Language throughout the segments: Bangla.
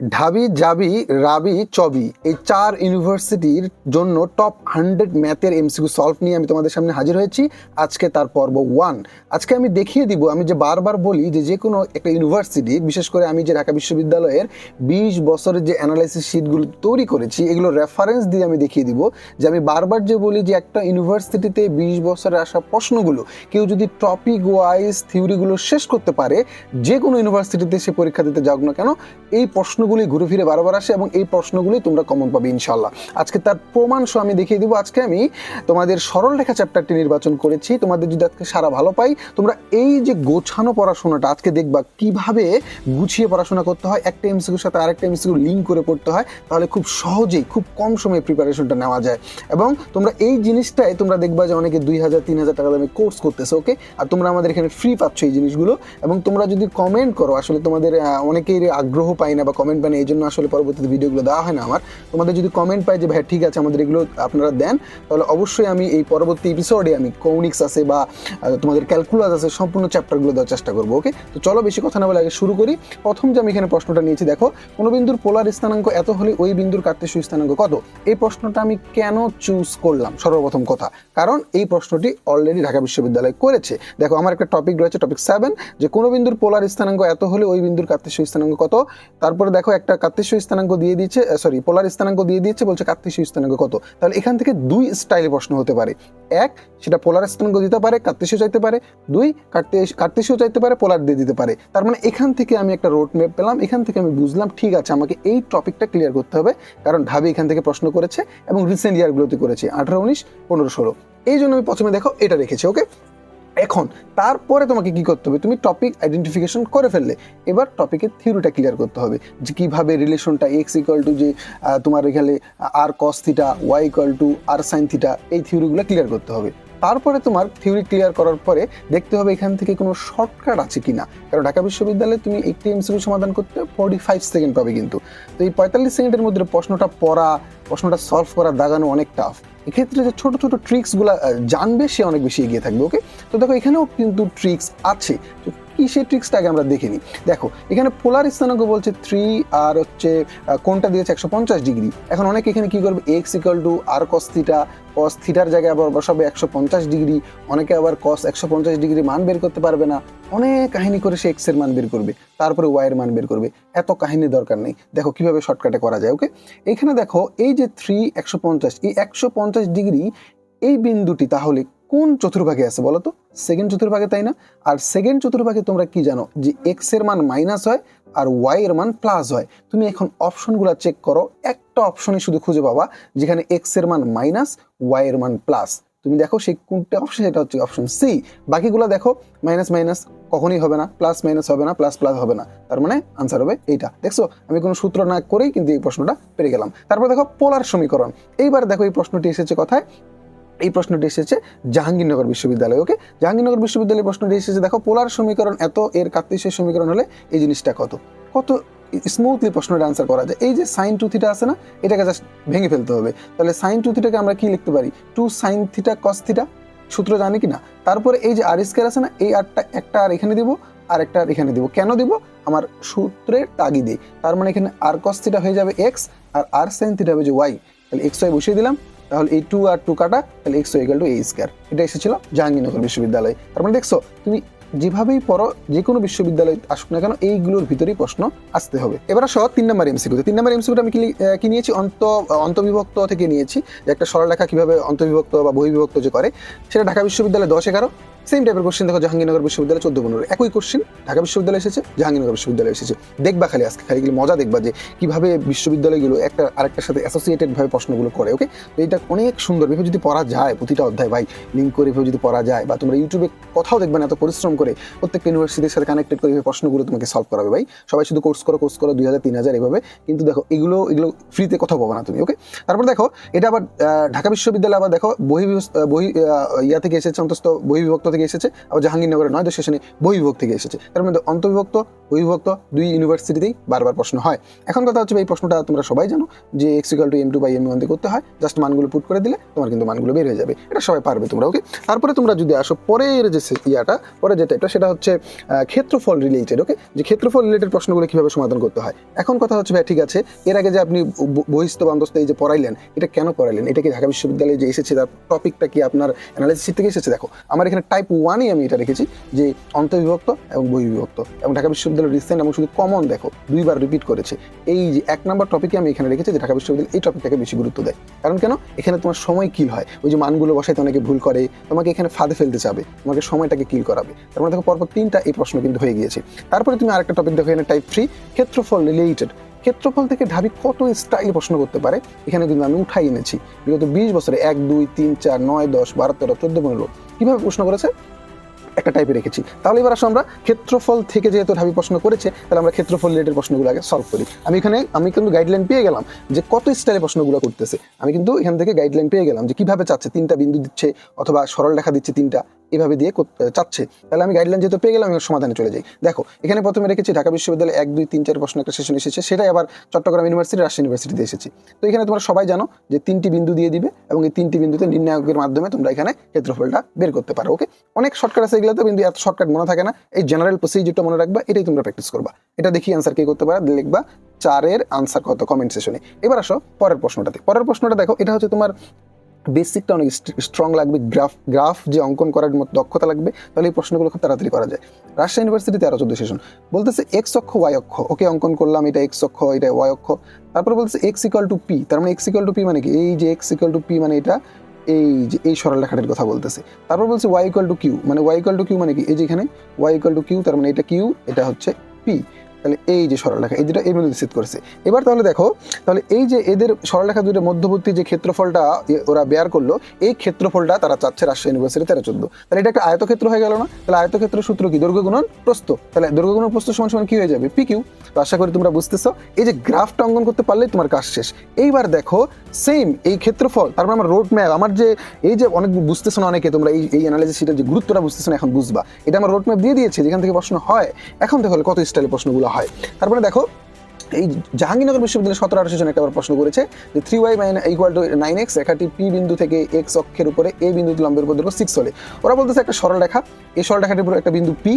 ঢাবি, জাবি, রাবি, চবি এই চার ইউনিভার্সিটির জন্য টপ হান্ড্রেড ম্যাথের এমসিকিউ সলভ নিয়ে আমি তোমাদের সামনে হাজির হয়েছি। আজকে তার পর্ব ওয়ান আজকে আমি দেখিয়ে দিব, আমি যে বারবার বলি যে যে কোনো একটা ইউনিভার্সিটি, বিশেষ করে আমি যে ঢাকা বিশ্ববিদ্যালয়ের বিশ বছরের যে অ্যানালাইসিস শিটগুলো তৈরি করেছি, এগুলো রেফারেন্স দিয়ে আমি দেখিয়ে দিব যে আমি বারবার যে বলি যে একটা ইউনিভার্সিটিতে বিশ বছরে আসা প্রশ্নগুলো কেউ যদি টপিক ওয়াইজ থিওরিগুলো শেষ করতে পারে, যে কোনো ইউনিভার্সিটিতে সে পরীক্ষা দিতে যাক না কেন, এই প্রশ্নগুলি ঘুরে ফিরে বারবার আসে এবং এই প্রশ্নগুলি তোমরা কমন পাবে ইনশাল্লাহ আজকে তার প্রমাণ আমি দেখিয়ে দিব। আজকে আমি তোমাদের সরল রেখা চ্যাপ্টারটি নির্বাচন করেছি। তোমাদের যদি আজকে সারা ভালো পাই, তোমরা এই যে গোছানো পড়াশোনাটা, আজকে দেখবা কীভাবে গুছিয়ে পড়াশোনা করতে হয়, একটা এমসিকিউর সাথে আরেকটা এমসিকিউ লিঙ্ক করে পড়তে হয়, তাহলে খুব সহজেই, খুব কম সময়ে প্রিপারেশনটা নেওয়া যায়। এবং তোমরা এই জিনিসটাই তোমরা দেখবা যে অনেকে দুই হাজার, তিন হাজার টাকা দামে কোর্স করতেছে ওকে আর তোমরা আমাদের এখানে ফ্রি পাচ্ছ এই জিনিসগুলো। এবং তোমরা যদি কমেন্ট করো, আসলে তোমাদের অনেকেই আগ্রহ পাই না বা কমেন্ট পাই না এই জন্য আসলে পরবর্তীতে ভিডিওগুলো দেওয়া হয় না আমার। তোমাদের যদি কমেন্ট পাই যে ভাই ঠিক আছে, আমাদের এগুলো আপনারা দেন, তাহলে অবশ্যই আমি এই পরবর্তী এপিসোডে আমি কৌনিক্স আছে বা তোমাদের ক্যালকুলাস আছে, সম্পূর্ণ চ্যাপ্টারগুলো দেওয়ার চেষ্টা করব ওকে তো চলো বেশি কথা না বলে আগে শুরু করি। প্রথম যে আমি এখানে প্রশ্নটা নিয়েছি, দেখো, কোনো বিন্দুর পোলার স্থানাঙ্ক এত হলে ওই বিন্দুর কার্তেশীয় স্থানাঙ্ক কত? এই প্রশ্নটা আমি কেন চুজ করলাম? সর্বপ্রথম কথা, কারণ এই প্রশ্নটি অলরেডি ঢাকা বিশ্ববিদ্যালয় করেছে। দেখো, আমার একটা টপিক রয়েছে টপিক সেভেন যে কোনো বিন্দুর পোলার স্থানাঙ্ক এত হলে ওই বিন্দুর কার্তেশীয় স্থানাঙ্ক কত? তারপরে দেখো একটা কার্তেশীয় স্থানাঙ্ক দিয়ে দিচ্ছে সরি পোলার স্থানাঙ্ক দিয়ে দিচ্ছে বলছে কার্তেশীয় স্থানাঙ্ক কত? তাহলে এখান থেকে দুই স্টাইলে প্রশ্ন হতে পারে। এক, সেটা পোলার স্থানাঙ্ক দিতে পারে কার্তেশীয় চাইতে পারে। দুই কার্তেশীয় চাইতে পারে পোলার দিয়ে দিতে পারে। তার মানে এখান থেকে আমি একটা রোড ম্যাপ পেলাম, এখান থেকে আমি বুঝলাম, ঠিক আছে, আমাকে এই টপিকটা ক্লিয়ার করতে হবে, কারণ ঢাবি এখান থেকে প্রশ্ন করেছে এবং রিসেন্ট ইয়ারগুলোতে করেছে, আঠারো, উনিশ, পনেরো, ষোলো। এই জন্য আমি প্রথমে দেখো এটা রেখেছি ওকে এখন তারপরে তোমাকে কি করতে হবে? তুমি টপিক আইডেন্টিফিকেশন করে ফেললে, এবার টপিকের থিওরিটা ক্লিয়ার করতে হবে যে কীভাবে রিলেশনটা এক্স ইকুয়াল টু যে তোমার এখানে R cos theta Y equal to R sine theta এই থিওরিগুলো ক্লিয়ার করতে হবে। তারপরে তোমার থিওরি ক্লিয়ার করার পরে দেখতে হবে এখান থেকে কোনো শর্টকাট আছে কি না কারণ ঢাকা বিশ্ববিদ্যালয়ে তুমি একটি এমসিকিউ সমাধান করতে ফর্টি ফাইভ সেকেন্ড পাবে কিন্তু। তো এই পঁয়তাল্লিশ সেকেন্ডের মধ্যে প্রশ্নটা পড়া, প্রশ্নটা সলভ করা, দাগানো অনেক টাফ এক্ষেত্রে যে ছোটো ছোটো ট্রিক্সগুলো জানবে, সে অনেক বেশি এগিয়ে থাকবে ওকে তো দেখো এখানেও কিন্তু ট্রিক্স আছে। কি সেই ট্রিক্সটা আগে আমরা দেখে নিই। দেখো, এখানে পোলার স্থানাঙ্ক বলছে থ্রি আর হচ্ছে কোনটা দিয়েছে একশো পঞ্চাশ ডিগ্রি। এখন অনেকে এখানে কী করবে? X equal to R cos theta cos থিটার জায়গায় আবার বসাবে একশো পঞ্চাশ ডিগ্রি। অনেকে আবার কস একশো পঞ্চাশ ডিগ্রি মান বের করতে পারবে না। অনেক কাহিনী করে সে এক্সের মান বের করবে, তারপরে ওয়াইয়ের মান বের করবে। এত কাহিনী দরকার নেই। দেখো, কীভাবে শর্টকাটে করা যায় ওকে এখানে দেখো, এই যে থ্রি একশো পঞ্চাশ, এই একশো পঞ্চাশ ডিগ্রি, এই বিন্দুটি তাহলে কোন চতুর্ভাগে আছে বলো তো? সেকেন্ড চতুর্ভাগে তাই না? আর সেকেন্ড চতুর্ভাগে তোমরা কি জানো যে এক্সের মান মাইনাস হয় আর ওয়াই এর মান প্লাস হয়? তুমি এখন অপশনগুলো চেক করো, একটা অপশনে শুধু খুঁজে পাবা যেখানে এক্সের মান মাইনাস ওয়াই এর মান প্লাস তুমি দেখো সেই কোনটা অপশন সেটা হচ্ছে অপশন সি বাকিগুলো দেখো মাইনাস মাইনাস কখনোই হবে না প্লাস মাইনাস হবে না প্লাস প্লাস হবে না। তার মানে আনসার হবে এইটা। দেখছ? আমি কোনো সূত্র না করেই কিন্তু এই প্রশ্নটা পেরে গেলাম। তারপর দেখো পোলার সমীকরণ। এইবার দেখো এই প্রশ্নটি এসেছে কথায়? এই প্রশ্নটি এসেছে জাহাঙ্গীরনগর বিশ্ববিদ্যালয়, ওকে? জাহাঙ্গীরনগর বিশ্ববিদ্যালয়ের প্রশ্নটি এসেছে, দেখো, পোলার সমীকরণ এত, এর কার্তেশীয় সমীকরণ হলে এই জিনিসটা কত? কত স্মুথলি প্রশ্নটা আনসার করা যায়। এই যে সাইন টু থিটা আছে না, এটাকে জাস্ট ভেঙে ফেলতে হবে। তাহলে সাইন টু থিটাকে আমরা কি লিখতে পারি? Two sine theta cos theta সূত্র জানি কি না তারপরে এই যে আর স্কোয়ার আছে না, এই আরটা একটা আর এখানে দিব, আর একটা আর এখানে দিব। কেন দিব? আমার সূত্রের তাগিদে। তার মানে এখানে আর কস থিটা হয়ে যাবে এক্স আর আর সাইন থিটা হবে যে ওয়াই তাহলে এক্স ওয়াই বসিয়ে দিলাম। তাহলে এই টু আর টু কাটা, তাহলে X equal to A square এটা এসেছিল জাহাঙ্গীরনগর বিশ্ববিদ্যালয়। তার মানে দেখছ, তুমি যেভাবেই পড়ো যে কোনো বিশ্ববিদ্যালয় আসুক না কেন, এইগুলোর ভিতরেই প্রশ্ন আসতে হবে। এবার আসো তিন নম্বর এমসিকিউ তিন নম্বর এমসিকিউটা আমি কি নিয়েছি? অন্ত অন্তবিভক্ত থেকে নিয়েছি। যে একটা সরলরেখা কীভাবে অন্তবিভক্ত বা বহির্বিভক্ত যে করে, সেটা ঢাকা বিশ্ববিদ্যালয় দশ এগারো সেম টাইপের কোশ্চেন দেখো, জাহাঙ্গীরনগর বিশ্ববিদ্যালয় চোদ্দ পনেরো। একই কোশ্চেন ঢাকা বিশ্ববিদ্যালয় এসেছে, জাহাঙ্গীরনগর বিশ্ববিদ্যালয় এসেছে। দেখবা খালি আজকে, খালি মজা দেখবা যে কীভাবে বিশ্ববিদ্যালয়গুলো একটা, আরেকটার সাথে অ্যাসোসিয়েটেড ভাবে প্রশ্নগুলো করে ওকে তো এটা অনেক সুন্দর, এভাবে যদি পড়া যায় প্রতিটা অধ্যায়, ভাই লিঙ্ক করে এভাবে যদি পড়া যায়, বা তোমরা ইউটিউবে কোথাও দেখবে না, এত পরিশ্রম করে প্রত্যেকটা ইউনিভার্সিটির সাথে কানেক্টেড করে প্রশ্নগুলো তোমাকে সলভ করাবে, ভাই। সবাই শুধু কোর্স করো কোর্স করো, দুই হাজার, তিন হাজার এভাবে। কিন্তু দেখো, এগুলো এগুলো ফ্রিতে কোথাও পাবো না তুমি ওকে তারপর দেখো, এটা আবার ঢাকা বিশ্ববিদ্যালয় আবার দেখো বহি বহি ইয়া থেকে এসেছে অন্তত বহিবিভক্ত থেকে এসেছে আবার জাহাঙ্গীরনগরের নয় সেশনে বহির্ভোগ থেকে এসেছে। তার মধ্যে অন্তর্বিভক্ত বহির্ভুক্ত দুই ইউনিভার্সিটিতেই বারবার প্রশ্ন হয়। এখন কথা হচ্ছে এই প্রশ্নটা তোমরা সবাই জানো যে X equal to M two by M one করতে হয়। জাস্ট মানগুলো পুট করে দিলে তোমার কিন্তু মানগুলো বের হয়ে যাবে। এটা সবাই পারবে তোমরা ওকে তারপরে তোমরা যদি আসো পরের যে ইয়াটা পরে যে টাইপটা সেটা হচ্ছে ক্ষেত্রফল রিলেটেড ওকে যে ক্ষেত্রফল রিলেটেড প্রশ্নগুলো কীভাবে সমাধান করতে হয়। এখন কথা হচ্ছে, ভাই, ঠিক আছে, এর আগে যে আপনি বহিস্থ বান্ধস্থ এই যে পড়াইলেন, এটা কেন পড়াইলেন এটা কি ঢাকা বিশ্ববিদ্যালয়ে যে এসেছে, তার টপিকটা কি আপনার অ্যানালাইসিস থেকে এসেছে? দেখো, আমার এখানে টাইপ ওয়ানই আমি এটা রেখেছি যে অন্তর্বিভক্ত এবং বহির্বিভক্ত। এবং ঢাকা বিশ্ববিদ্যালয়ের রিসেন্ট এবং শুধু কমন দেখো, দুইবার রিপিট করেছে। এই যে এক নম্বর টপিকে আমি এখানে রেখেছি যে ঢাকা বিশ্ববিদ্যালয় এই টপিকটাকে বেশি গুরুত্ব দেয়। কারণ কেন? এখানে তোমার সময় কিল হয়। ওই যে মানগুলো বসাইতে অনেকে ভুল করে, তোমাকে এখানে ফাঁদে ফেলতে চাবে, তোমাকে সময়টাকে কিল করাবে। তার মানে দেখো পরপর তিনটা এই প্রশ্ন কিন্তু হয়ে গিয়েছে। তারপরে তুমি আরেকটা টপিক দেখো এখানে টাইপ থ্রি ক্ষেত্রফল রিলেটেড ক্ষেত্রফল থেকে ঢাবি কত স্টাইল প্রশ্ন করতে পারে? এখানে কিন্তু আমি উঠাই এনেছি। বিগত বিশ বছরে এক, দুই, তিন, চার, নয়, দশ, বারো, তেরো, চোদ্দ, পনেরো কীভাবে প্রশ্ন করেছে? একটা টাইপে রেখেছি। তাহলে এবার আসো আমরা ক্ষেত্রফল থেকে যেহেতু ঢাবি প্রশ্ন করেছে, তাহলে আমরা ক্ষেত্রফল রিলেটেড প্রশ্নগুলো আগে সলভ করি। আমি এখানে, আমি কিন্তু গাইডলাইন পেয়ে গেলাম যে কত স্টাইলে প্রশ্নগুলো করতেছে। আমি কিন্তু এখান থেকে গাইডলাইন পেয়ে গেলাম যে কীভাবে চাচ্ছে, তিনটা বিন্দু দিচ্ছে, অথবা সরল রেখা দিচ্ছে তিনটা। এভাবে দিয়ে চাচ্ছে। তাহলে আমি গাইডলাইন যেহেতু পেয়ে গেলাম, আমি সমাধানে চলে যাই। দেখো, এখানে প্রথমে রেখেছি ঢাকা বিশ্ববিদ্যালয়ে এক, দুই, তিন, চার প্রশ্ন একটা সেশন এসেছে। সেটাই আবার চট্টগ্রাম ইউনিভার্সিটি রাজশাহী ইউনিভার্সিটিতে এসেছি। তো এখানে তোমরা সবাই জানো যে তিনটি বিন্দু দিয়ে দিবে এবং এই তিনটি বিন্দুতে নির্ণায়কের মাধ্যমে তোমরা এখানে ক্ষেত্রফলটা বের করতে পারো ওকে অনেক শর্টকাট আছে এগুলোতে, কিন্তু এত শর্টকাট মনে থাকে না। এই জেনারেল প্রসিজিওরটা মনে রাখবা, এটাই তোমরা প্র্যাকটিস করবা। এটা দেখি অ্যান্সার কে করতে পারে, লিখবা, চারের আনসার কত কমেন্ট সেশনে এবার আসো পরের প্রশ্নটাতে। পরের প্রশ্নটা দেখো, এটা হচ্ছে তোমার বেসিকটা অনেক স্ট্রং লাগবে গ্রাফ গ্রাফ যে অঙ্কন করার মতো দক্ষতা লাগবে, তাহলে এই প্রশ্নগুলো খুব তাড়াতাড়ি করা যায়। রাজশাহী ইউনিভার্সিটি তেরো চোদ্দ সেশন বলতেছে এক্স অক্ষ ওয়াই অক্ষ। ওকে অঙ্কন করলাম, এটা এক্স অক্ষ, এটা ওয়াই অক্ষ। তারপরে বলতেছে এক্স ইকাল টু পি তার মানে এক্স ইকাল টু পি মানে কি? এই যে এক্স ইকাল টু পি মানে এটা, এই যে, এই সরল রেখাটির কথা বলতেছে। তারপর বলছে ওয়াই ইকাল টু কিউ মানে ওয়াই ইকাল টু কিউ মানে কি? এই যে এখানে ওয়াই ইকাল টু কিউ তার মানে এটা কিউ এটা হচ্ছে পি তাহলে এই যে সরলরেখা, এই দুটো এই মধ্যে নিশ্চিত করেছে। এবার তাহলে দেখো, তাহলে এই যে এদের সরলরেখা দুটো মধ্যবর্তী যে ক্ষেত্রফলটা ওরা বেয়ার করল, এই ক্ষেত্রফলটা তারা চাচ্ছে রাজশাহী ইউনিভার্সিটি তেরো চোদ্দ। তাহলে এটা একটা আয়তক্ষেত্র হয়ে গেল না? তাহলে আয়তক্ষেত্র সূত্র কি? দৈর্ঘ্য গুণন তাহলে দৈর্ঘ্য গুণন প্রস্থ সমান সমান কি হয়ে যাবে? পি কিউ তো আশা করি তোমরা বুঝতেছো। এই যে গ্রাফটা অঙ্কন করতে পারলেই তোমার কাজ শেষ। এইবার দেখো সেম এই ক্ষেত্রফল, তারপর আমার রোড ম্যাপ আমার যে এই যে অনেক বুঝতেছো না অনেকে, তোমরা এই এই অ্যানালাইসিস যে গুরুত্বটা বুঝতেছো না, এখন বুঝবা। এটা আমার রোড ম্যাপ দিয়ে দিয়েছে, যেখান থেকে প্রশ্ন হয়। এখন দেখো কত স্টাইলে প্রশ্নগুলো হয়। তারপরে দেখো, এই জাহাঙ্গীরনগর বিশ্ববিদ্যালয় সতেরো আঠাশ জন একটা প্রশ্ন করেছে যে three Y minus equal to nine X রেখাটি পি বিন্দু থেকে এক্স অক্ষের উপরে এ বিন্দুতে লম্বের উপর দৈর্ঘ্য সিক্স হলে। ওরা বলতেছে একটা সরল রেখা, এই সরল রেখাটির উপর একটা বিন্দু পি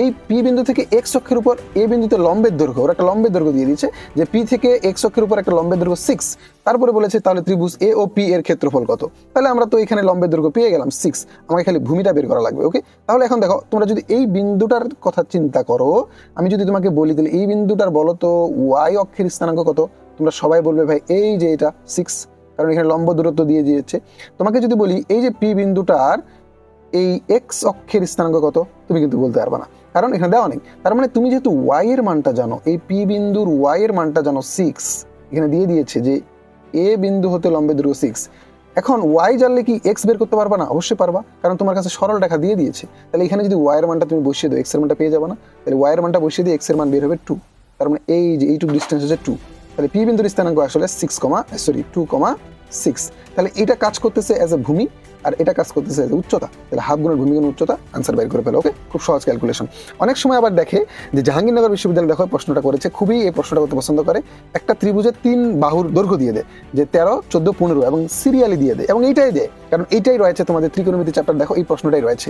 এই পি বিন্দু থেকে এক্স অক্ষের উপর এ বিন্দুতে লম্বের দৈর্ঘ্য, ওরা একটা লম্বের দৈর্ঘ্য দিয়ে দিচ্ছে যে পি থেকে এক্স অক্ষের উপর একটা লম্বের দৈর্ঘ্য সিক্স তারপরে বলেছে তাহলে ত্রিভুজ এ ও পি এর ক্ষেত্রফল কত? তাহলে আমরা তো এখানে লম্বের দৈর্ঘ্য পেয়ে গেলাম সিক্স আমাকে খালি ভূমিটা বের করা লাগবে ওকে তাহলে এখন দেখো, তোমরা যদি এই বিন্দুটার কথা চিন্তা করো, আমি যদি তোমাকে বলি তাহলে এই বিন্দুটার বলো তো ওয়াই অক্ষের স্থানাঙ্ক কত? তোমরা সবাই বলবে ভাই এই যে এটা সিক্স কারণ এখানে লম্ব দূরত্ব দিয়ে দিয়েছে। তোমাকে যদি বলি এই যে পি বিন্দুটার এই এক্স অক্ষের স্থানাঙ্ক কত? তুমি কিন্তু বলতে পারবে না, কারণ এখানে দেওয়া নেই। তার মানে তুমি যেহেতু ওয়াই এর মানটা জানো, এই পি বিন্দুর ওয়াই এর মানটা জানো সিক্স এখানে দিয়ে দিয়েছে যে এ বিন্দু হতে লম্বে দূর সিক্স এখন ওয়াই জানলে কি এক্স বের করতে পারবা না? অবশ্যই পারবা, কারণ তোমার কাছে সরল রেখা দিয়ে দিয়েছে। তাহলে এখানে যদি ওয়াইয়ের মানটা তুমি বসিয়ে দাও এক্সের মানটা পেয়ে যাবে না। তাহলে ওয়াইয়ের মানটা বসিয়ে দিয়ে এক্সের মান বের হবে টু তার মানে এই যে এইটুকু ডিস্টেন্স হচ্ছে টু তাহলে পি বিন্দুর স্থানাঙ্ক আসলে six comma sorry two comma six তাহলে এটা কাজ করতেছে অ্যাজ এ ভূমি। আর এটা কাজ করতেছে উচ্চতা। তাহলে হাফ গুণের ভূমিগুণ উচ্চতা আনসার বের করে ফেলো ওকে খুব সহজ ক্যালকুলেশন অনেক সময় আবার দেখে যে জাহাঙ্গীরনগর বিশ্ববিদ্যালয়, দেখো, প্রশ্নটা করেছে, খুবই এই প্রশ্নটা করতে পছন্দ করে। একটা ত্রিভুজের তিন বাহুর দৈর্ঘ্য দিয়ে দেয়, যে তেরো, চোদ্দ, পনেরো, এবং সিরিয়ালি দিয়ে দেয়, এবং এইটাই দেয়। কারণ এইটাই রয়েছে তোমাদের ত্রিকোণমিতি চ্যাপ্টার দেখো, এই প্রশ্নটাই রয়েছে।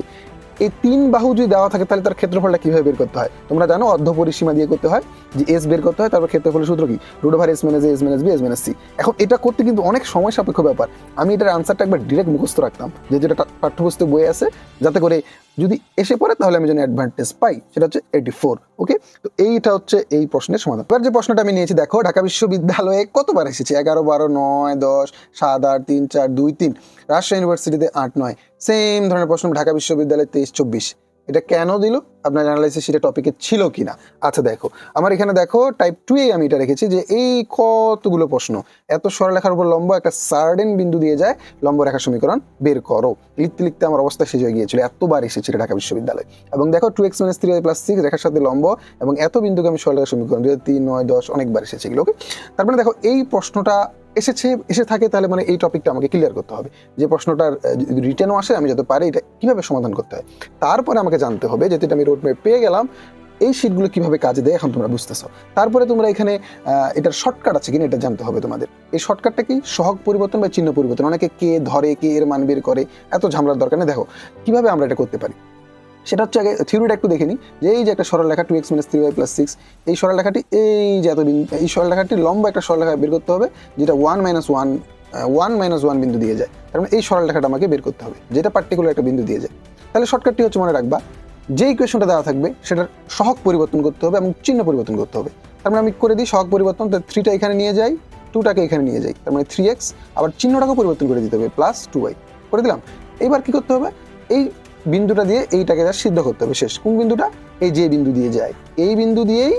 এই তিন বাহু যদি দেওয়া থাকে, তাহলে তার ক্ষেত্রফলটা কীভাবে বের করতে হয়? তোমরা জানো, অর্ধ পরিসীমা দিয়ে করতে হয়, যে এস বের করতে হয়, তারপর ক্ষেত্রফলের সূত্র কি? Root over S minus S minus B S minus C এখন এটা করতে কিন্তু অনেক সময় সাপেক্ষ ব্যাপার। আমি এটার আনসারটা একবার ডিরেক্ট মুখস্থ রাখতাম, যে যেটা পাঠ্যপুস্তক বইয়ে আছে, যাতে করে যদি এসে পড়ে, তাহলে আমি যেন অ্যাডভান্টেজ পাই, সেটা হচ্ছে এইটি ফোর ওকে তো এইটা হচ্ছে এই প্রশ্নের সমাধান। এবার যে প্রশ্নটা আমি নিয়েছি, দেখো, ঢাকা বিশ্ববিদ্যালয়ে কতবার এসেছে? এগারো, বারো, নয়, দশ, সাত, আট, তিন, চার, দুই, তিন। রাজশাহী ইউনিভার্সিটিতে আট, নয়। সেম ধরনের প্রশ্ন ঢাকা বিশ্ববিদ্যালয় তেইশ চব্বিশ। এটা কেন দিল? আপনার অ্যানালাইসিস সেটা টপিকে ছিল কিনা? আচ্ছা দেখো, আমার এখানে দেখো টাইপ টু এ আমি এটা রেখেছি যে এই কতগুলো প্রশ্ন, এত সরলরেখার উপর লম্ব একটা সার্ডেন বিন্দু দিয়ে যায়, লম্ব রেখা সমীকরণ বের করো। লিখতে লিখতে আমার অবস্থা শেষ হয়ে গিয়েছিল, এতবার এসেছিল ঢাকা বিশ্ববিদ্যালয়। এবং দেখো two X minus three plus six রেখার সাথে লম্ব, এবং এত বিন্দুকে আমি সরলরেখা সমীকরণ, দুই তিন, নয়, দশ, অনেকবার এসেছে এগুলো ওকে তারপরে দেখো, এই প্রশ্নটা এসেছে, এসে থাকে, তাহলে মানে এই টপিকটা আমাকে ক্লিয়ার করতে হবে। যে প্রশ্নটার রিটেনও আসে, আমি যাতে পারি এটা কীভাবে সমাধান করতে হয়। তারপরে আমাকে জানতে হবে যেটা আমি রোড পেয়ে গেলাম, এই শীটগুলো কীভাবে কাজে দেয় এখন তোমরা বুঝতেছো। তারপরে তোমরা এখানে এটার শর্টকাট আছে কিনা এটা জানতে হবে তোমাদের। এই শর্টকাটটা কি? সহগ পরিবর্তন বা চিহ্ন পরিবর্তন। অনেকে কে, ধরে, কে, এর মান বের করে, এত ঝামেলার দরকার নেই। দেখো, কীভাবে আমরা এটা করতে পারি? সেটা হচ্ছে আগে থিওরিটা একটু দেখে নিই যে এই যে একটা সরল লেখা two X minus three Y plus six এই সরল লেখাটি এই যে এত বিন্দু এই সরল লেখাটি লম্বা একটা সরল লেখা বের করতে হবে, যেটা one minus one one minus one বিন্দু দিয়ে যায়। তার মানে এই সরল লেখাটা আমাকে বের করতে হবে, যেটা পার্টিকুলার একটা বিন্দু দিয়ে যায়। তাহলে শর্টকাটটি হচ্ছে মনে রাখবা যে ইকুয়েশনটা দেওয়া থাকবে, সেটার সহগ পরিবর্তন করতে হবে এবং চিহ্ন পরিবর্তন করতে হবে। তার মানে আমি করে দিই সহগ পরিবর্তন তো থ্রিটা এখানে নিয়ে যাই টুটাকে এখানে নিয়ে যাই। তার মানে থ্রি এক্স আবার চিহ্নটাকেও পরিবর্তন করে দিতে হবে প্লাস টু ওয়াই করে দিলাম। এবার কি করতে হবে? এই বিন্দুটা দিয়ে এইটাকে যা সিদ্ধ করতে হবে শেষ। কোন বিন্দুটা? এই যে বিন্দু দিয়ে যায়। এই বিন্দু দিয়েই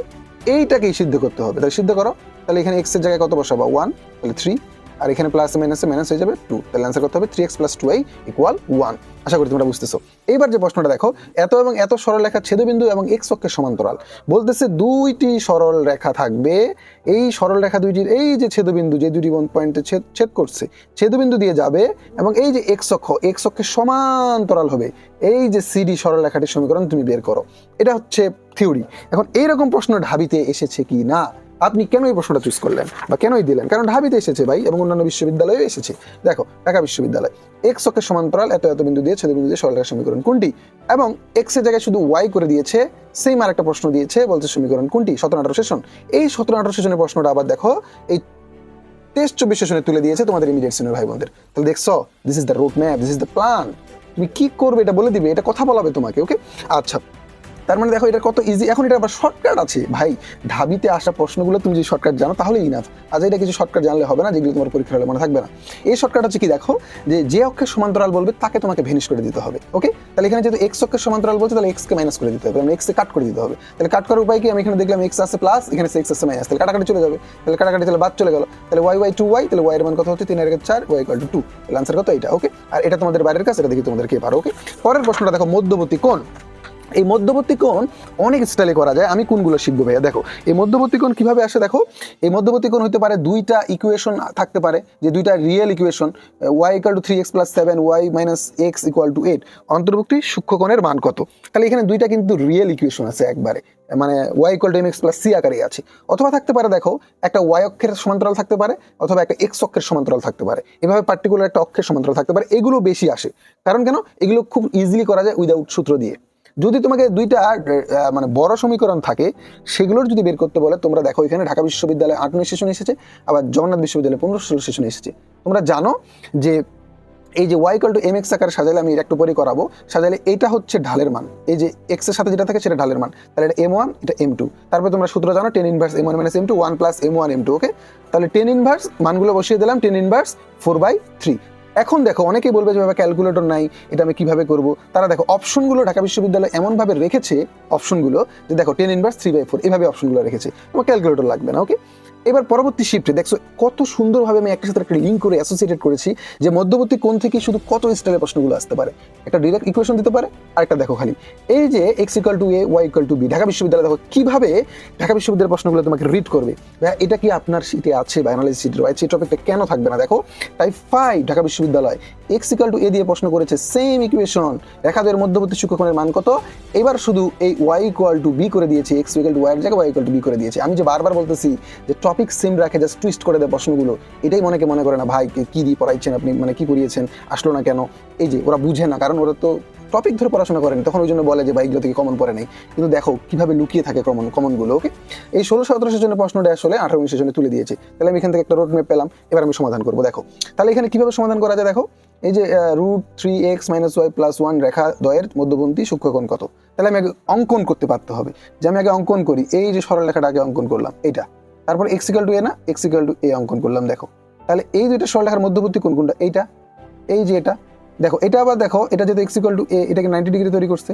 এইটাকেই সিদ্ধ করতে হবে। তাহলে সিদ্ধ করো। তাহলে এখানে এক্সের জায়গায় কত বসাবো? ওয়ান তাহলে থ্রি আর এখানে প্লাস মাইনাসে মাইনাস হয়ে যাবে টু তাহলে অ্যান্সার করতে হবে three X plus two I equal to one করি তোমরা বুঝতেছো। এইবার যে প্রশ্নটা দেখো, এত এবং এত সরল রেখা ছেদবিন্দু এবং এক্স অক্ষের সমান্তরাল। বলতেছে দুইটি সরল রেখা থাকবে। এই সরল রেখা দুইটির এই যে ছেদবিন্দু যে দুটি পয়েন্টে ছেদ ছেদ করছে, ছেদবিন্দু দিয়ে যাবে এবং এই যে এক্স অক্ষ এক্স অক্ষের সমান্তরাল হবে। এই যে সিডি সরল রেখাটির সমীকরণ তুমি বের করো। এটা হচ্ছে থিওরি এখন এইরকম প্রশ্ন ঢাবিতে এসেছে কি না? আপনি কেন এই প্রশ্নটা চুজ করলেন? বা কেনই দিলেন? কারণ ঢাবিতে এসেছে ভাই এবং অন্যান্য বিশ্ববিদ্যালয়েও এসেছে। দেখো, ঢাকা বিশ্ববিদ্যালয়। এক্স অক্ষের সমান্তরাল এত এত বিন্দু দিয়ে ছেদ বিন্দু দিয়ে সরলরেখা সমীকরণ কোনটি? এবং এক্সের জায়গায় শুধু ওয়াই করে দিয়েছে সেম আর একটা প্রশ্ন দিয়েছে, বলছে সমীকরণ কোনটি? সতেরো আঠারো সেশন এই সতেরো আঠারো সেশনের প্রশ্নটা আবার দেখো, এই টেস্ট চব্বিশ সেশনে তুলে দিয়েছে তোমাদের ইমিডিয়েট সিনিয়র ভাই বোনদের। তাহলে দেখছ this is the route map this is the plan তুমি কি করবে এটা বলে দিবে, এটা কথা বলাবে তোমাকে ওকে আচ্ছা তার মানে দেখো এটা কত ইজি এখন এটা আবার শর্টকাট আছে। ভাই, ঢাবিতে আসা প্রশ্নগুলো তুমি যদি শর্টকাট জানো তাহলে ইনাফ আজ এটা কিছু শর্টকাট জানলে হবে না, যেগুলো তোমার পরীক্ষার হলে মনে থাকবে না। এই শর্টকাট হচ্ছে কি দেখো, যে যে অক্ষের সমান্তরাল বলবে, তাকে তোমাকে ভেনিশ করে দিতে হবে ওকে তাহলে এখানে যেহেতু এক্স অক্ষের সমান্তরাল বলছে, তাহলে এক্সকে মাইনাস করে দিতে হবে। মানে এক্সকে কাট করে দিতে হবে। তাহলে কাট করার উপায় কি? আমি এখানে দেখলাম এক্স আছে প্লাস এখানে এক্স আছে মাইনাস তাহলে কাটাকাটি চলে যাবে। তাহলে কাটাকাটি তাহলে বাদ চলে গেল। তাহলে ওয়াই ওয়াই টু ওয়াই তাহলে ওয়াই এর মান কত হচ্ছে? তিন এর চার ওয়াই ইকুয়াল টু টু তাহলে আনসার কত? এটা ওকে আর এটা তোমাদের বাইরের কাছে এটা দেখি তোমাদের কে পারো ওকে পরের প্রশ্নটা দেখো, মধ্যবর্তী কোণ। এই মধ্যবর্তী কোণ অনেক স্টাইলে করা যায়। আমি কোনগুলো শিখব ভাইয়া, দেখো। এই মধ্যবর্তী কোণ কীভাবে আসে, দেখো? এই মধ্যবর্তী কোণ হতে পারে দুইটা ইকুয়েশন থাকতে পারে, যে দুইটা real equation y equal to three x plus seven y minus x equal to eight অন্তর্ভুক্তি সূক্ষ্মকোণের মান কত? তাহলে এখানে দুইটা কিন্তু রিয়েল ইকুয়েশন আছে একবারে। মানে y equal to m x plus c আকারে আছে। অথবা থাকতে পারে, দেখো, একটা ওয়াই অক্ষের সমান্তরাল থাকতে পারে, অথবা একটা এক্স অক্ষের সমান্তরাল থাকতে পারে। এভাবে পার্টিকুলার একটা অক্ষের সমান্তরাল থাকতে পারে, এগুলো বেশি আসে। কারণ কেন? এগুলো খুব ইজিলি করা যায় উইদাউট সূত্র দিয়ে। যদি তোমাকে দুইটা মানে বড় সমীকরণ থাকে, সেগুলোর যদি বের করতে বলে, তোমরা দেখো এখানে ঢাকা বিশ্ববিদ্যালয়ে আট উনিশ সেশন এসেছে, আবার জগন্নাথ বিশ্ববিদ্যালয়ে পনেরো ষোলো সেশন এসেছে। তোমরা জানো যে এই যে ওয়াই টু এম এক্স আকারে সাজালে আমি এটা একটু পরে করাবো। সাজালে এইটা হচ্ছে ঢালের মান। এই যে এক্সের সাথে যেটা থাকে সেটা ঢালের মান। তাহলে এটা এম ওয়ান এটা এম টু তারপরে তোমরা সূত্র জানো tan inverse m one minus m two one plus m one m two okay তাহলে টেন ইনভার্স মানগুলো বসিয়ে দিলাম tan inverse four by three এখন দেখো, অনেকেই বলবে যে, বাবা ক্যালকুলেটর নাই, এটা আমি কীভাবে করব? তারা দেখো অপশনগুলো ঢাকা বিশ্ববিদ্যালয় এমনভাবে রেখেছে অপশনগুলো যে দেখো tan inverse three by four এভাবে অপশনগুলো রেখেছে। তোমার ক্যালকুলেটর লাগবে না ওকে এবার পরবর্তী শিফটে দেখছ কত সুন্দরভাবে আমি একটা সাথে একটা লিঙ্ক করে অ্যাসোসিয়েটেড করেছি যে মধ্যবর্তী কোন থেকে শুধু কত স্টাইলের প্রশ্নগুলো আসতে পারে। একটা ডিরেক্ট ইকুয়েশন দিতে পারে আর একটা দেখো খালি। এই যে x equal to a y equal to b Dhaka বিশ্ববিদ্যালয় দেখো কীভাবে ঢাকা বিশ্ববিদ্যালয়ের প্রশ্নগুলো তোমাকে রিড করবে। ভাই এটা কি আপনার সিটে আছে বা অ্যানালাইসিস সিটে রয়েছে? এই টপিকটা কেন থাকবে না? দেখো টাইপ ফাইভ ঢাকা বিশ্ববিদ্যালয় এক্স ইকাল টু এ দিয়ে প্রশ্ন করেছে সেম ইকুয়েশন রেখাদের মধ্যবর্তী সূক্ষ্মকোণের মান কত? এবার শুধু এই ওয়াই ইকুয়াল টু বি করে দিয়েছে এক্স ইকুয়াল টু ওয়াই জায়গায় ওয়াই ইকুয়াল টু বি করে দিয়েছে। আমি যে বারবার বলতেছি যে টপিক সেম রাখে জাস্ট টুইস্ট করে দেয় প্রশ্নগুলো, এটাই অনেকে মনে করে না, ভাই কি দিয়ে পড়াইছেন আপনি? মানে কী করিয়েছেন? আসলো না কেন? এই যে, ওরা বুঝে না, কারণ ওরা তো টপিক ধরে পড়াশোনা করেন, তখন ওই জন্য বলে যে বাইকগুলো থেকে কমন পড়ে নেই। কিন্তু দেখো, কীভাবে লুকিয়ে থাকে কমন কমনগুলো ওকে এই ষোলো সতেরো সেশনের প্রশ্নটা আসলে আঠারো উনিশ সেশনে তুলে দিয়েছে। তাহলে আমি এখান থেকে একটা রোড ম্যাপ পেলাম, এবার আমি সমাধান করব। দেখো, তাহলে এখানে কীভাবে সমাধান করা যায় দেখো? এই যে root three x minus y plus one রেখা দ্বয়ের মধ্যপন্থী সূক্ষ্মকোণ কত? তাহলে আমি আগে অঙ্কন করতে পারতে হবে। যে আমি আগে অঙ্কন করি, এই যে সরল রেখাটা আগে অঙ্কন করলাম, এইটা। তারপর এক্সিক্যাল টু এ না? এক্সিক্যাল টু এ অঙ্কন করলাম, দেখো। তাহলে এই দুইটা সরল রেখার মধ্যবর্তী কোন কোনটা? এইটা। এই যে এটা। দেখো, এটা আবার দেখো, এটা যেহেতু এক্সিক্যাল টু এ এটাকে নাইনটি ডিগ্রি তৈরি করছে,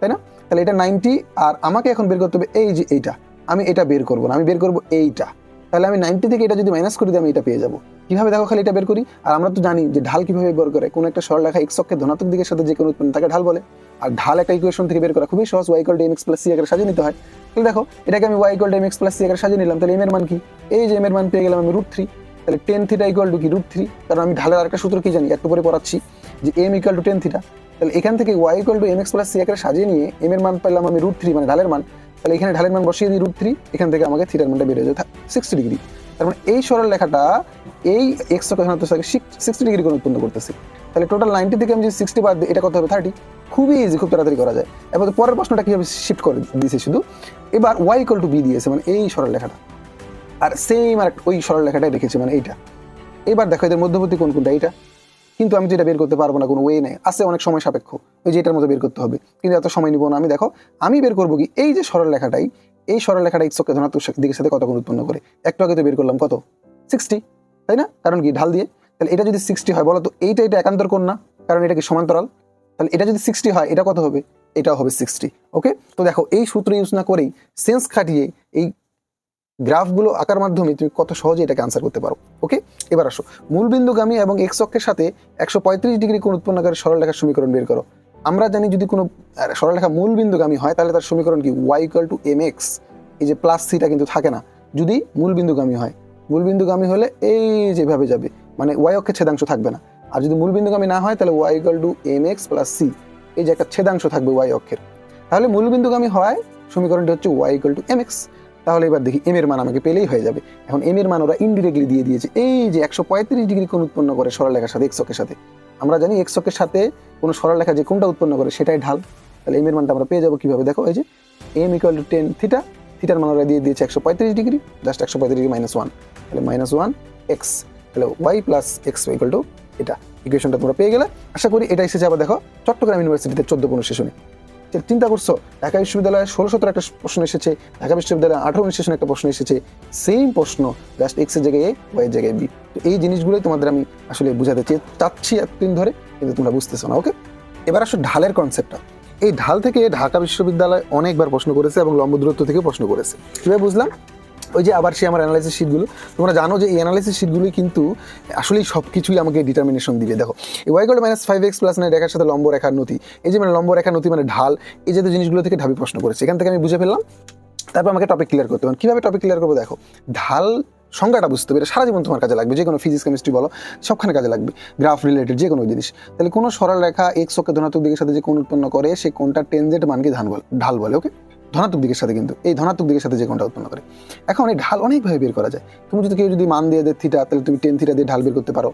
তাই না? তাহলে এটা নাইনটি আর আমাকে এখন বের করতে হবে এই যে এইটা। আমি এটা বের করব না, আমি বের করব এইটা। তাহলে আমি নাইনটি থেকে এটা যদি মাইনাস করি দিই, আমি এটা পেয়ে যাব। কীভাবে দেখো খালি এটা বের করি? আর আমরা তো জানি যে ঢাল কীভাবে বের করে, কোনো একটা সরলরেখা এক্স অক্ষের ধনাত্মক দিকের সাথে যে কোনো উৎপন্ন তাকে ঢাল বলে। আর ঢাল একটা ইকুয়েশন থেকে বের করা খুবই সহজ y to m x plus c আকারে সাজিয়ে নিতে হয়। তাহলে দেখো, এটাকে আমি y to m x plus c আকারে সাজিয়ে নিলাম, তাহলে এম এর মান কি? এই যে এম এর মান পেয়ে গেলাম আমি রুট থ্রি তাহলে টেন থিটা ইকুয়াল টু কি? রুট থ্রি কারণ আমি ঢালের আরেকটা সূত্র কি জানি? একটু পরে পড়াচ্ছি যে m equal to tan theta তাহলে এখান থেকে y equal to m x plus c আকারে সাজিয়ে নিয়ে এম এর মান পেলাম আমি রুট থ্রি মানে ঢালের মান। তাহলে এখানে ঢালের মান বসিয়ে দিই রুট থ্রি এখান থেকে আমাকে থিটার মানটা বেড়ে যাবে সিক্সটি ডিগ্রি তার মানে এই সরল লেখাটা এই এক্স সাথে সিক্সটি ডিগ্রি কোণ উৎপন্ন করতেছে। তাহলে টোটাল নাইনটি থেকে আমি যদি সিক্সটি বাদ দিই, এটা কত হবে? থার্টি খুবই ইজি খুব তাড়াতাড়ি করা যায়। এবার পরের প্রশ্নটা কীভাবে শিফট করে দিয়েছে শুধু? এবার ওয়াই ইকুয়াল টু বি দিয়েছে মানে এই সরল লেখাটা। আর সেম আর ওই সরল লেখাটাই রেখেছে মানে এইটা। এবার দেখো এদের মধ্যবর্তী কোন কোনটা, এইটা। কিন্তু আমি যেটা বের করতে পারব না কোনো ওয়ে নেই আছে অনেক সময় সাপেক্ষ। ওই যে এটার মতো বের করতে হবে। কিন্তু এত সময় নিব না আমি। দেখো, আমি বের করব কি? এই যে সরল লেখাটাই, এই সরল লেখাটা ইচ্ছকে ধনাত্মক দিকের সাথে কত উৎপন্ন করে? একটু আগে তো বের করলাম, কত? সিক্সটি তাই না? কারণ কি? ঢাল দিয়ে। তাহলে এটা যদি সিক্সটি হয়, বলো তো, এইটা এটা একান্তর কোণ না? কারণ এটা কি সমান্তরাল? তাহলে এটা যদি সিক্সটি হয়, এটা কত হবে? এটাও হবে সিক্সটি ওকে তো দেখো, এই সূত্র ইউজ না করেই সেন্স খাটিয়ে এই গ্রাফগুলো আঁকার মাধ্যমে তুমি কত সহজে এটাকে আনসার করতে পারো। ওকে এবার আসো। মূলবিন্দুগামী এবং এক্স অক্ষের সাথে একশো পঁয়ত্রিশ ডিগ্রি কোণ উৎপন্নকারী সরলরেখার সমীকরণ বের করো। আমরা জানি যদি কোনো সরলরেখা মূলবিন্দুগামী হয়, তাহলে তার সমীকরণ কি? Y equal to m x এই যে প্লাস সিটা কিন্তু থাকে না। যদি মূলবিন্দুগামী হয়, মূলবিন্দুগামী হলে এই যেভাবে যাবে। মানে ওয়াই অক্ষের ছেদাংশ থাকবে না। আর যদি মূলবিন্দুগামী না হয়, তাহলে y equal to m x plus c এই যে একটা ছেদাংশ থাকবে ওয়াই অক্ষের। তাহলে মূলবিন্দুগামী হয়, সমীকরণটি হচ্ছে y equal to m x তাহলে এবার দেখি এম এর মান আমাকে পেলেই হয়ে যাবে। এখন এম এর মান ওরা ইনডিরেক্টলি দিয়ে দিয়েছে। এই যে একশো পঁয়ত্রিশ ডিগ্রি কোণ উৎপন্ন করে সরলরেখার সাথে এক্সকের সাথে। আমরা জানি এক্সকের সাথে কোনো সরলরেখা যে কোনটা উৎপন্ন করে সেটাই ঢাল। তাহলে এম এর মানটা আমরা পেয়ে যাব কীভাবে? দেখো, এই যে m equal to tan theta থিটার মান ওরা দিয়ে দিয়েছে একশো পঁয়ত্রিশ ডিগ্রি জাস্ট একশো পঁয়ত্রিশ ডিগ্রি মাইনাস ওয়ান তাহলে মাইনাস ওয়ান এক্স তাহলে y plus x equal to এটা ইকুয়েশনটা তোমরা পেয়ে গেলে। আশা করি এটা এসেছে আবার দেখো, চট্টগ্রাম ইউনিভার্সিটিতে চোদ্দ পনেরো সেশনে চিন্তা করছ ঢাকা বিশ্ববিদ্যালয়ে ষোলো সতেরো একটা প্রশ্ন এসেছে, ঢাকা বিশ্ববিদ্যালয়ে আঠারো উনিশ একটা প্রশ্ন এসেছে। সেম প্রশ্ন জাস্ট এক্সের জায়গায় এ ওয়াই এর জায়গায় বি তো এই জিনিসগুলোই তোমাদের আমি আসলে বুঝাতে চেয়ে চাচ্ছি এতদিন ধরে, কিন্তু তোমরা বুঝতেছো না ওকে এবার আসো ঢালের কনসেপ্টটা এই ঢাল থেকে ঢাকা বিশ্ববিদ্যালয় অনেকবার প্রশ্ন করেছে এবং লম্ব দূরত্ব থেকে প্রশ্ন করেছে। কীভাবে বুঝলাম? ওই যে আবার সে আমার অ্যানালাইসিস শিটগুলো তোমরা জানো যে এই অ্যানালাইসিস শিটগুলোই কিন্তু আসলেই সব কিছুই আমাকে ডিটারমিনেশন দিবে। দেখো এই y gold minus five x plus nine রেখার সাথে লম্ব রেখার নথি। এই যে মানে লম্ব রেখার নথি মানে ঢাল, এই জাতীয় জিনিসগুলো থেকে ঢাবি প্রশ্ন করেছে। এখান থেকে আমি বুঝে ফেললাম। তারপর আমাকে টপিক ক্লিয়ার করতে হবে। কীভাবে টপিক ক্লিয়ার করব দেখো, ঢাল সংজ্ঞাটা বুঝতে হবে এটা সারা জীবন তোমার কাজে লাগবে। যে কোনো ফিজিক্স কেমিস্ট্রি বলো, সবখানে কাজে লাগবে। গ্রাফ রিলেটেড যে কোনো জিনিস। তাহলে কোনো সরল রেখা এক্স অক্ষে ধনাত্মক দিকের সাথে যে কোন উৎপন্ন করে, সে কোনটা টেনজেট মানকে ধান বলে, ঢাল বলে ওকে ধনাত্মক দিকের সাথে কিন্তু, এই ধনাত্মক দিকের সাথে যে কোনটা উৎপন্ন করে। এখন এই ঢাল অনেকভাবে বের করা যায়। তুমি যদি কেউ যদি মান দিয়ে দেয় থিটা তাহলে তুমি টেন থিটা দিয়ে ঢাল বের করতে পারো।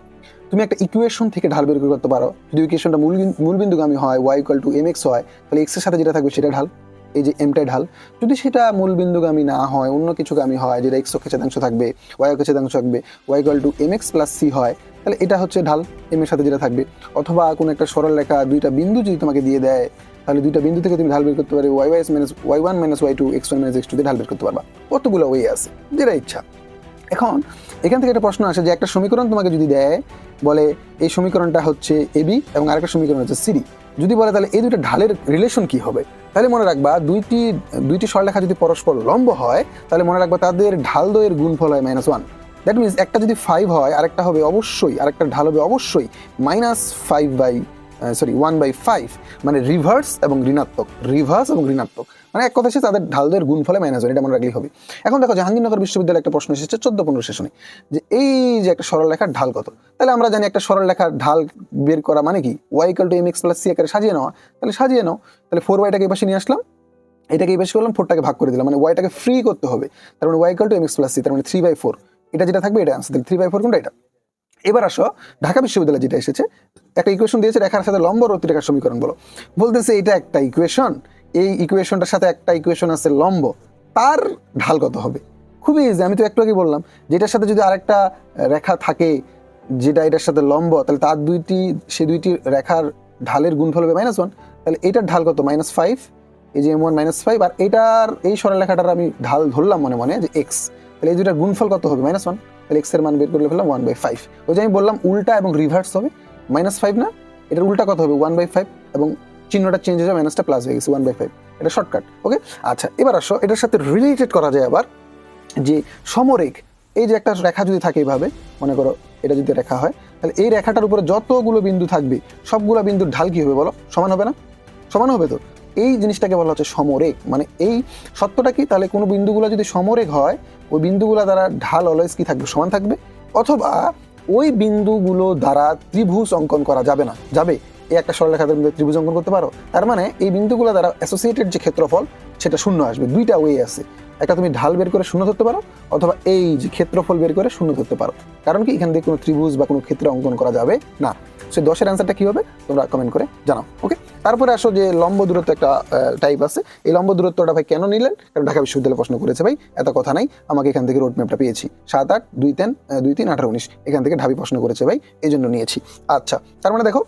তুমি একটা ইকুয়েশন থেকে ঢাল বের করতে পারো। যদি ইকুয়েশনটা মূল মূলবিন্দুগামী হয় y equal to m x হয়, তাহলে এক্সের সাথে যেটা থাকবে সেটা ঢাল। এই যে এমটাই ঢাল। যদি সেটা মূলবিন্দুগামী না হয়, অন্য কিছু গামী হয়, যেটা এক্স অক্ষে চেতাংশ থাকবে ওয়াই অক্ষে চেতাংশ থাকবে y equal to m x plus c হয়, তাহলে এটা হচ্ছে ঢাল এম এর সাথে যেটা থাকবে। অথবা কোনো একটা সরল রেখা দুইটা বিন্দু যদি তোমাকে দিয়ে দেয় তাহলে দুইটা বিন্দু থেকে তুমি ঢাল বের করতে পারবে y wise minus y one minus y two x one minus x two দিয়ে ঢাল বের করতে পারবা। কতগুলো ওয়ে আছে? যেটা ইচ্ছা। এখন, এখান থেকে একটা প্রশ্ন আসে যে একটা সমীকরণ তোমাকে যদি দেয়, বলে এই সমীকরণটা হচ্ছে এবি এবং আরেকটা সমীকরণ হচ্ছে সিডি যদি বলে তাহলে এই দুটো ঢালের রিলেশন কি হবে? তাহলে মনে রাখবা দুইটি দুইটি সরলরেখা যদি পরস্পর লম্ব হয়, তাহলে মনে রাখবা তাদের ঢাল দয়ের গুণফল হয় মাইনাস ওয়ান দ্যাট মিনস একটা যদি ফাইভ হয়, আরেকটা হবে অবশ্যই, আরেকটা ঢাল হবে অবশ্যই minus five by sorry one by five মানে রিভার্স এবং ঋণাত্মক রিভার্স এবং ঋণাত্মক। মানে এক কথা হচ্ছে তাদের ঢালদের গুণ ফলে মাইনাস এটা মনে রাখলেই হবে। এখন দেখো জাহাঙ্গীরনগর বিশ্ববিদ্যালয়ে একটা প্রশ্ন এসেছে, চোদ্দ পনেরো সেশনে যে এই যে একটা সরল লেখার ঢাল কত? তাহলে আমরা জানি একটা সরল লেখার ঢাল বের করা মানে কি? Y equal to m x plus c আকারে সাজিয়ে নেওয়া। তাহলে সাজিয়ে নাও, তাহলে ফোর ওয়াইটাকে এই পাশে নিয়ে আসলাম, এটাকে এই পাশে করলাম ফোরটাকে ভাগ করে দিলাম মানে ওয়াইটাকে ফ্রি করতে হবে। তার মানে y equal to m x plus c তার মানে থ্রি বাই ফোর এটা যেটা থাকবে, এটা আনসার থ্রি বাই ফোর কোনটা এটা। এবার আসো, ঢাকা বিশ্ববিদ্যালয় যেটা এসেছে, একটা ইকুয়েশন দিয়েছে, রেখার সাথে লম্ব রতি রেখার সমীকরণ বলো। বলতেছে এটা একটা ইকুয়েশন এই ইকুয়েশনটার সাথে একটা ইকুয়েশন আছে লম্ব, তার ঢাল কত হবে? খুবই ইজি আমি তো একটু আগে বললাম, যেটার সাথে যদি আরেকটা রেখা থাকে, যেটা এটার সাথে লম্ব, তাহলে তার দুইটি, সে দুইটি রেখার ঢালের গুণফল হবে মাইনাস ওয়ান তাহলে এটার ঢাল কত? মাইনাস ফাইভ এই যে এম ওয়ান মাইনাস ফাইভ আর এটার, এই সরলরেখাটার আমি ঢাল ধরলাম মনে মনে, যে এক্স তাহলে এই দুইটার গুণফল কত হবে? মাইনাস ওয়ান তাহলে এক্সের মান বের করলে ফেললাম ওয়ান বাই ফাইভ ওই যে আমি বললাম উল্টা এবং রিভার্স হবে মাইনাস ফাইভ না? এটার উল্টা কত হবে? ওয়ান বাই ফাইভ এবং চিহ্নটা চেঞ্জ হয়ে যায় মাইনাসটা প্লাস হয়ে গেছে ওয়ান বাই ফাইভ এটা শর্টকাট ওকে আচ্ছা এবার আসো, এটার সাথে রিলেটেড করা যায় আবার, যে সমরেখ, এই যে একটা রেখা যদি থাকে এইভাবে মনে করো এটা যদি রেখা হয়, তাহলে এই রেখাটার উপরে যতগুলো বিন্দু থাকবে, সবগুলো বিন্দুর ঢাল কি হবে বলো? সমান হবে না? সমান হবে তো? এই জিনিসটাকে বলা হচ্ছে সমরেক মানে এই সত্যটা কি? তাহলে কোনো বিন্দুগুলো যদি সমরেক হয়, ওই বিন্দুগুলো দ্বারা ঢাল অলওয়েজ কি থাকবে? সমান থাকবে? অথবা ওই বিন্দুগুলো দ্বারা ত্রিভুজ অঙ্কন করা যাবে না। যাবে? এই একটা সরলরেখাদের মধ্যে ত্রিভুজ অঙ্কন করতে পারো। তার মানে এই বিন্দুগুলো দ্বারা অ্যাসোসিয়েটেড যে ক্ষেত্রফল, সেটা শূন্য আসবে। দুইটা ওয়ে আছে। একটা তুমি ঢাল বের করে শূন্য ধরতে পারো, অথবা এই যে ক্ষেত্রফল বের করে শূন্য ধরতে পারো। কারণ কি? এখান থেকে কোনো ত্রিভুজ বা কোনো ক্ষেত্র অঙ্কন করা যাবে না। সে, দশের অ্যান্সারটা কি হবে? তোমরা কমেন্ট করে জানাও ওকে তারপরে আসো যে লম্ব দূরত্ব একটা টাইপ আছে। এই লম্ব দূরত্বটা ভাই কেন নিলেন? কারণ ঢাকা বিশ্ববিদ্যালয় প্রশ্ন করেছে ভাই, এত কথা নাই। আমাকে এখান থেকে রোড ম্যাপটা পেয়েছি। সাত আট দুই তিন দুই তিন, আঠারো উনিশ। এখান থেকে ঢাবি প্রশ্ন করেছে ভাই এই জন্য নিয়েছি। আচ্ছা তার মানে দেখো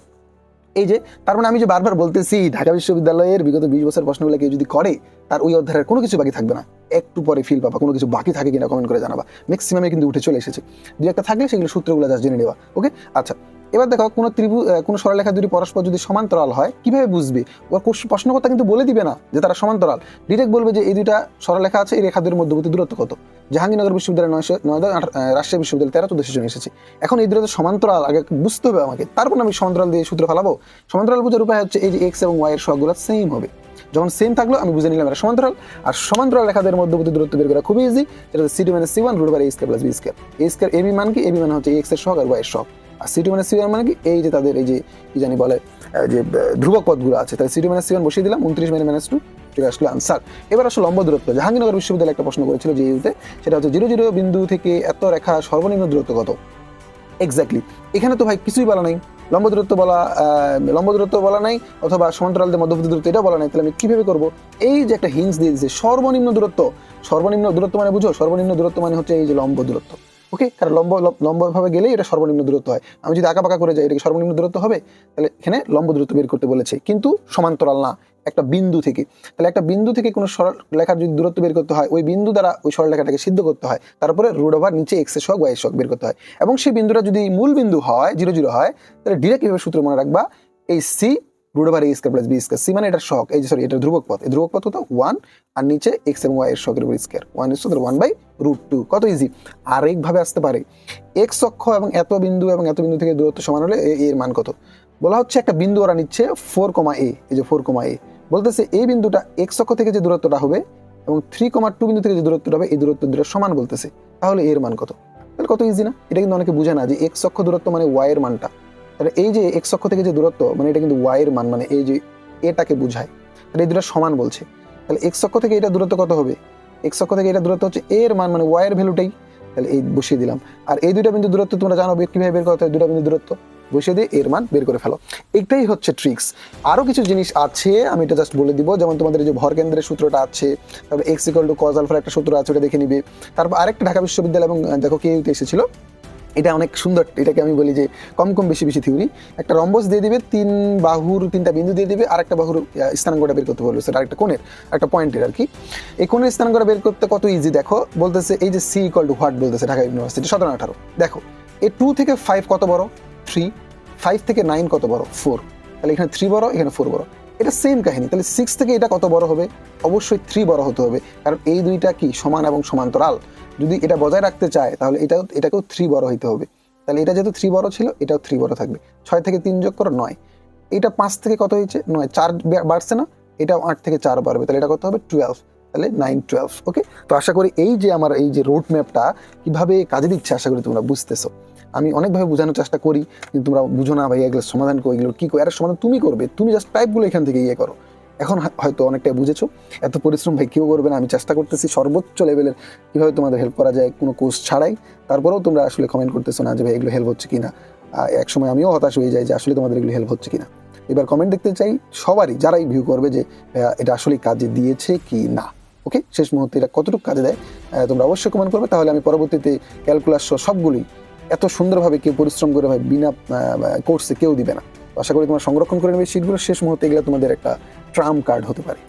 এই যে, তার মানে আমি যে বারবার বলতেছি, ঢাকা বিশ্ববিদ্যালয়ের বিগত বিশ বছর প্রশ্নগুলো কেউ যদি করে, তার ওই অধ্যায়ের কোনো কিছু বাকি থাকবে না। একটু পরে ফিল পাবা, কোনো কিছু বাকি থাকে কিনা কমেন্ট করে জানাবা। ম্যাক্সিমামে কিন্তু উঠে চলে এসেছে। দু একটা থাকলে সেগুলো সূত্রগুলো জাস্ট জেনে নেওয়া ওকে আচ্ছা এবার দেখো, কোনো ত্রিভুজ কোনো সরলরেখা দুটি পরস্পর যদি সমান্তরাল হয়, কীভাবে বুঝবে? ওর প্রশ্নকর্তা কিন্তু বলে দিবে না যে তারা সমান্তরাল। ডিরেক্ট বলবে যে এই দুইটা সরলরেখা আছে, এই রেখা দুটির মধ্যবর্তী দূরত্ব কত? জাহাঙ্গীরনগর বিশ্ববিদ্যালয় নয়শো, নয় রাজশাহী বিশ্ববিদ্যালয় তেরো, চোদ্দশো জন এসেছে। এখন এই দুটো সমান্তরাল, আগে বুঝতে হবে আমাকে। তারপর আমি সমান্তরাল দিয়ে সূত্র ফেলাবো। সমান্তরাল বোঝার উপায় হচ্ছে এই যে এক্স এবং ওয়াই এর সহগুলো সেম হবে। যখন সেম থাকল, আমি বুঝে নিলাম এটা সমান্তরাল। আর সমান্তরাল রেখাদের মধ্যবর্তী দূরত্ব বের করা খুবই ইজি যেটা হচ্ছে c two minus c one root by a square plus b square a square a b মান কি? এবি মান হচ্ছে এক্সের সহগ আর ওয়াই এর সহগ। আর c two minus c one মানে কি? এই যে তাদের এই যে, কি জানি বলে যে ধ্রুবক পদগুলো আছে। তাই c two minus c one বসিয়ে দিলাম, উনত্রিশ মাইনাস মাইনাস টু চলে আসলো আনসার এবার আসলে লম্ব দূরত্ব। জাহাঙ্গীরনগর বিশ্ববিদ্যালয় একটা প্রশ্ন করেছিল যে ইউতে সেটা হচ্ছে জিরো জিরো বিন্দু থেকে এত রেখা সর্বনিম্ন দূরত্ব কত? এক্স্যাক্টলি এখানে তো ভাই কিছুই বলা নাই। লম্ব দূরত্ব বলা লম্ব দূরত্ব বলা নাই, অথবা সমান্তরালদের মধ্যবর্তী দূরত্ব এটা বলা নাই। তাহলে আমি কীভাবে করব? এই যে একটা হিংস দিয়ে দিয়েছে, সর্বনিম্ন দূরত্ব। সর্বনিম্ন দূরত্ব মানে বুঝো? সর্বনিম্ন দূরত্ব মানে হচ্ছে এই যে লম্ব দূরত্ব। ওকে? কারণ লম্ব লম্বভাবে গেলেই এটা সর্বনিম্ন দূরত্ব হয়। আমি যদি আঁকা পাকা করে যাই এটা কি সর্বনিম্ন দূরত্ব হবে? তাহলে এখানে লম্ব দূরত্ব বের করতে বলেছে। কিন্তু সমান্তরাল না, একটা বিন্দু থেকে। তাহলে একটা বিন্দু থেকে কোনো সরল লেখার যদি দূরত্ব বের করতে হয়, ওই বিন্দু দ্বারা ওই সরল লেখাটাকে সিদ্ধ করতে হয়। তারপরে রুট ওভার নিচে এক্সের শখ ওয়াই এর বের করতে হয়। এবং সেই বিন্দুটা যদি মূল বিন্দু হয় জিরো জিরো হয়, তাহলে ডিরেক্ট এভাবে সূত্র মনে রাখবা, এই c root over a square plus b square c মানে এটার শখ এই যে সরি এটা ধ্রুবক পথ। এই ধ্রুবক পথ হতো ওয়ান আর নিচে এক্স এবং ওয়াই এর শখের উপর square one is one by root two কত ইজি আরেকভাবে আসতে পারে। এক্স অক্ষ এবং এত বিন্দু এবং এত বিন্দু থেকে দূরত্ব সমান হলে এর মান কত? বলা হচ্ছে একটা বিন্দু ওরা নিচ্ছে ফোর কমা এ এই যে ফোর কমা এ বলতেছে এই বিন্দুটা এক্স অক্ষ থেকে যে দূরত্বটা হবে এবং থ্রি কমা টু বিন্দু থেকে যে দূরত্বটা হবে, এই দূরত্ব দুটো সমান বলতেছে। তাহলে এর মান কত? তাহলে কত ইজি না? এটা কিন্তু অনেকে বুঝে না যে এক্স অক্ষ দূরত্ব মানে ওয়াই এর মানটা। তাহলে এই যে এক্স অক্ষ থেকে যে দূরত্ব মানে এটা কিন্তু ওয়াই এর মান মানে এই যে এটাকে বোঝায়, তাহলে এই দুটো সমান বলছে। তাহলে এক্স অক্ষ থেকে এটা দূরত্ব কত হবে? এক্স অক্ষ থেকে এটা দূরত্ব হচ্ছে এর মান মানে ওয়াই এর ভ্যালুটাই। তাহলে এই বসিয়ে দিলাম। আর এই দুইটা বিন্দু দূরত্ব তোমরা জানো কীভাবে বের করতে হয়? দুটা বিন্দু দূরত্ব। বসিয়ে দিয়ে এর মান বের করে ফেলো। এইটাই হচ্ছে ট্রিক্স আরও কিছু জিনিস আছে, আমি এটা জাস্ট বলে দিব। যেমন তোমাদের যে ভর কেন্দ্রের সূত্রটা আছে, তারপর এক্স ইকাল টু কজ আলফার একটা সূত্র আছে, ওটা দেখে নিবে। তারপর আরেকটা ঢাকা বিশ্ববিদ্যালয় এবং, দেখো কে এসেছিল? এটা অনেক সুন্দর এটাকে আমি বলি যে কম কম বেশি বেশি থিওরি একটা রম্বস দিয়ে দিবে তিন বাহুর তিনটা বিন্দু দিয়ে দিবে আর একটা বাহুর আহ, স্থানাঙ্কটা বের করতে বলবে। সেটা একটা কোণের একটা পয়েন্টের আর কি। এই কোণের স্থানাঙ্কটা বের করতে কত ইজি দেখো বলতেছে এই যে সি ইকুয়াল টু হোয়াট বলতেছে ঢাকা ইউনিভার্সিটি সতেরো আঠারো। দেখো এই টু থেকে ফাইভ কত বড়? থ্রি ফাইভ থেকে নাইন কত বড়? ফোর তাহলে এখানে থ্রি বড় এখানে ফোর বড়। এটা সেম কাহিনী। তাহলে সিক্স থেকে এটা কত বড় হবে? অবশ্যই থ্রি বড় হতে হবে। কারণ এই দুইটা কি? সমান এবং সমান্তরাল। যদি এটা বজায় রাখতে চায়, তাহলে এটা এটাকেও থ্রি বড় হইতে হবে। তাহলে এটা যেহেতু থ্রি বড় ছিল, এটাও থ্রি বড় থাকবে। ছয় থেকে তিন যোগ করো নয়। এটা পাঁচ থেকে কত হয়েছে? নয়, চার বাড়ছে না। এটাও আট থেকে চার বাড়বে। তাহলে এটা কত হবে? টুয়েলভ তাহলে নাইন টুয়েলভ ওকে তো আশা করি এই যে আমার এই যে রোড ম্যাপটা কীভাবে কাজে দিচ্ছে আশা করি তোমরা বুঝতেছো। আমি অনেকভাবে বোঝানোর চেষ্টা করি কিন্তু তোমরা বুঝো না ভাই এগুলো সমাধান করো এগুলো কী করো এর সমাধান তুমি করবে তুমি জাস্ট টাইপগুলো এখান থেকে ইয়ে করো। এখন হয়তো অনেকটাই বুঝেছ এত পরিশ্রম ভাই কেউ করবে না আমি চেষ্টা করতেছি সর্বোচ্চ লেভেলের কীভাবে তোমাদের হেল্প করা যায় কোনো কোর্স ছাড়াই। তারপরেও তোমরা আসলে কমেন্ট করতেছো না যে ভাই এগুলো হেল্প হচ্ছে কিনা। আহ, এক সময় আমিও হতাশ হয়ে যাই যে আসলে তোমাদের এগুলো হেল্প হচ্ছে কিনা। এবার কমেন্ট দেখতে চাই সবারই যারাই ভিউ করবে যে এটা আসলে কাজে দিয়েছে কি না ওকে? শেষ মুহূর্তে এটা কতটুকু কাজে দেয় তোমরা অবশ্যই কমেন্ট করবে। তাহলে আমি পরবর্তীতে ক্যালকুলাস সবগুলি এত সুন্দরভাবে কেউ পরিশ্রম করে ভাই বিনা কোর্সে কেউ দিবে না। আশা করি তোমরা সংরক্ষণ করে নেবে শীতগুলো শেষ মুহূর্তে এগুলো তোমাদের একটা ট্রাম কার্ড হতে পারে।